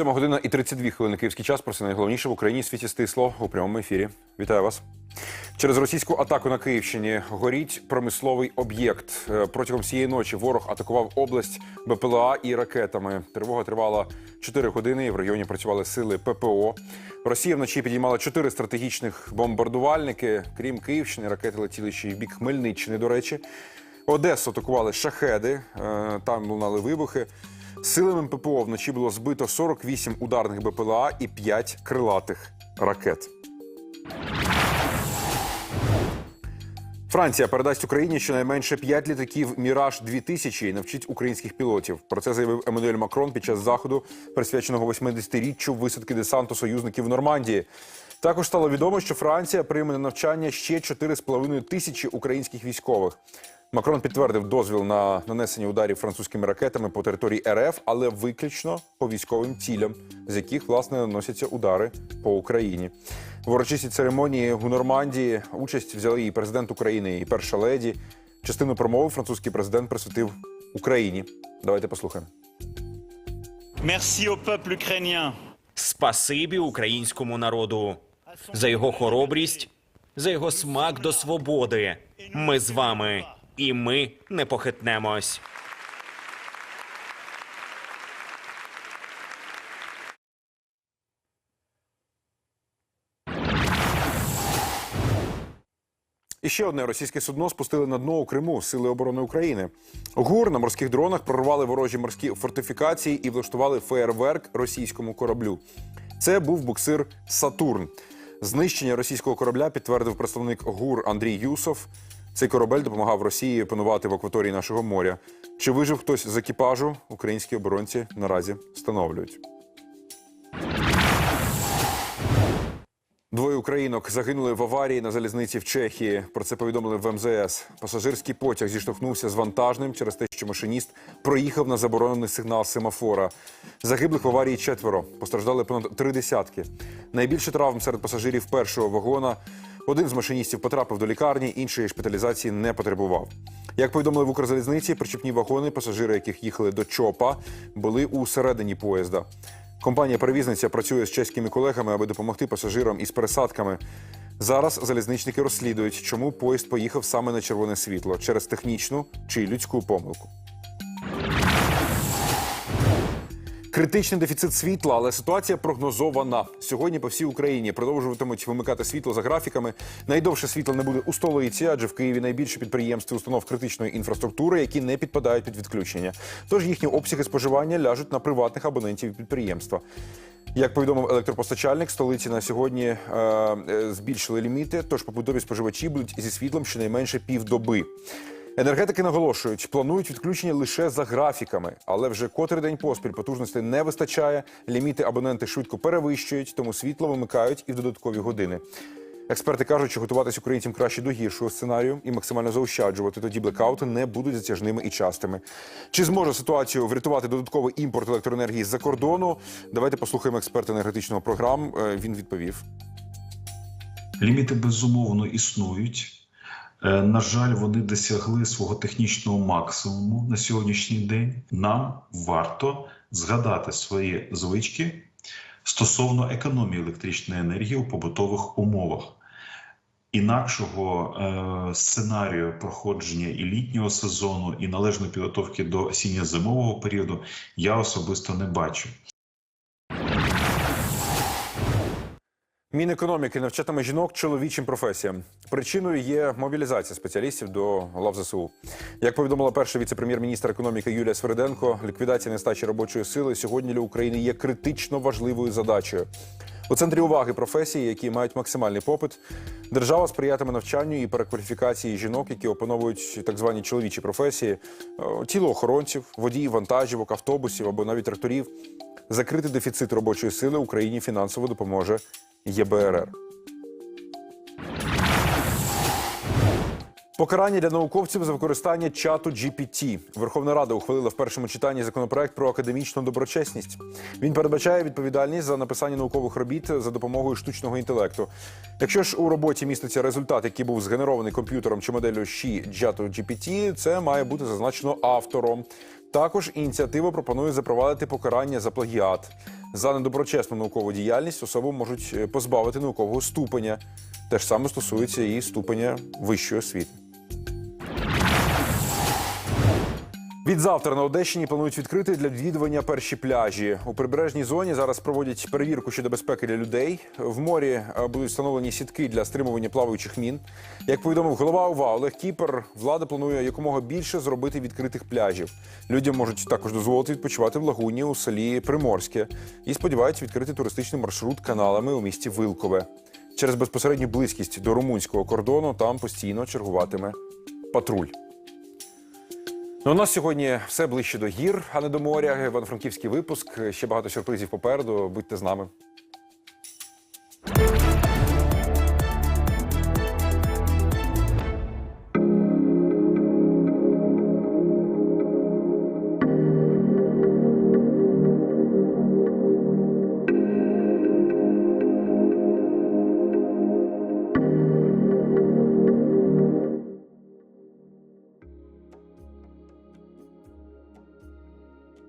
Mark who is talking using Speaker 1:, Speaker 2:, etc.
Speaker 1: Сьома година і 32 хвилини київський час. Про це найголовніше в Україні світі стисло у прямому ефірі. Вітаю вас. Через російську атаку на Київщині горіть промисловий об'єкт. Е, Протягом всієї ночі ворог атакував область БПЛА і ракетами. Тривога тривала 4 години. і В районі працювали сили ППО. Росія вночі підіймала чотири стратегічних бомбардувальники. Крім Київщини, ракети летіли ще й в бік Хмельниччини. До речі, Одесу атакували шахеди. е, Там лунали вибухи. Силами ППО вночі було збито 48 ударних БПЛА і 5 крилатих ракет. Франція передасть Україні щонайменше 5 літаків Міраж 2000 і навчить українських пілотів. Про це заявив Еммануель Макрон під час заходу, присвяченого 80-річчю висадки десанту союзників в Нормандії. Також стало відомо, що Франція прийме на навчання ще 4,5 тисячі українських військових. Макрон підтвердив дозвіл на нанесення ударів французькими ракетами по території РФ, але виключно по військовим цілям, з яких власне наносяться удари по Україні. В урочистій церемонії у Нормандії участь взяли і президент України, і перша леді. Частину промови французький президент присвятив Україні. Давайте послухаємо.
Speaker 2: Merci au peuple ukrainien.
Speaker 3: Спасибі українському народу за його хоробрість, за його смак до свободи. Ми з вами, і ми не похитнемось.
Speaker 1: І ще одне російське судно спустили на дно у Криму Сили оборони України. ГУР на морських дронах прорвали ворожі морські фортифікації і влаштували феєрверк російському кораблю. Це був буксир Сатурн. Знищення російського корабля підтвердив представник ГУР Андрій Юсов. Цей корабель допомагав Росії панувати в акваторії нашого моря. Чи вижив хтось з екіпажу? Українські оборонці наразі встановлюють. Двоє українок загинули в аварії на залізниці в Чехії. Про це повідомили в МЗС. Пасажирський потяг зіштовхнувся з вантажним через те, що машиніст проїхав на заборонений сигнал семафора. Загиблих в аварії четверо. Постраждали понад три десятки. Найбільше травм серед пасажирів першого вагона. Один з машиністів потрапив до лікарні, інший шпиталізації не потребував. Як повідомили в Укрзалізниці, причепні вагони, пасажири, яких їхали до ЧОПа, були у середині поїзда. Компанія-перевізниця працює з чеськими колегами, аби допомогти пасажирам із пересадками. Зараз залізничники розслідують, чому поїзд поїхав саме на червоне світло через технічну чи людську помилку. Критичний дефіцит світла, але ситуація прогнозована. Сьогодні по всій Україні продовжуватимуть вимикати світло за графіками. Найдовше світло не буде у столиці, адже в Києві найбільше підприємств і установ критичної інфраструктури, які не підпадають під відключення. Тож їхні обсяги споживання ляжуть на приватних абонентів підприємства. Як повідомив електропостачальник, столиці на сьогодні е, е, збільшили ліміти, тож побутові споживачі будуть зі світлом щонайменше півдоби. Енергетики наголошують, планують відключення лише за графіками, але вже котрий день поспіль потужностей не вистачає. Ліміти абоненти швидко перевищують, тому світло вимикають і в додаткові години. Експерти кажуть, що готуватись українцям краще до гіршого сценарію і максимально заощаджувати. Тоді блекаути не будуть затяжними і частими. Чи зможе ситуацію врятувати додатковий імпорт електроенергії з-за кордону? Давайте послухаємо експерта енергетичного програм. Е, Він відповів.
Speaker 4: Ліміти безумовно існують. Е, На жаль, вони досягли свого технічного максимуму на сьогоднішній день. Нам варто згадати свої звички стосовно економії електричної енергії у побутових умовах. Інакшого е, сценарію проходження і літнього сезону, і належної підготовки до осінньо-зимового періоду я особисто не бачу.
Speaker 1: Мінекономіки навчатиме жінок чоловічим професіям. Причиною є мобілізація спеціалістів до лав ЗСУ. Як повідомила перша віце-прем'єр-міністр економіки Юлія Свериденко, ліквідація нестачі робочої сили сьогодні для України є критично важливою задачею. У центрі уваги професії, які мають максимальний попит, держава сприятиме навчанню і перекваліфікації жінок, які опановують так звані чоловічі професії, е, тілоохоронців, водіїв, вантажівок, автобусів або навіть тракторів. Закрити дефіцит робочої сили Україні фінансово допоможе ЄБРР. Покарання для науковців за використання чату GPT. Верховна Рада ухвалила в першому читанні законопроект про академічну доброчесність. Він передбачає відповідальність за написання наукових робіт за допомогою штучного інтелекту. Якщо ж у роботі міститься результат, який був згенерований комп'ютером чи моделлю щі чату GPT, це має бути зазначено автором. Також ініціатива пропонує запровадити покарання за плагіат. За недоброчесну наукову діяльність особу можуть е, позбавити наукового ступеня. Те ж саме стосується і ступеня вищої освіти. Від завтра на Одещині планують відкрити для відвідування перші пляжі. У прибережній зоні зараз проводять перевірку щодо безпеки для людей. В морі е, будуть встановлені сітки для стримування плаваючих мін. Як повідомив голова ОВА Олег Кіпер, влада планує якомога більше зробити відкритих пляжів. Людям можуть також дозволити відпочивати в лагуні у селі Приморське і сподіваються відкрити туристичний маршрут каналами у місті Вилкове. Через безпосередню близькість до румунського кордону там постійно чергуватиме патруль. Ну, у нас сьогодні все ближче до гір, а не до моря. Івано-Франківський випуск. Ще багато сюрпризів попереду. Будьте з нами.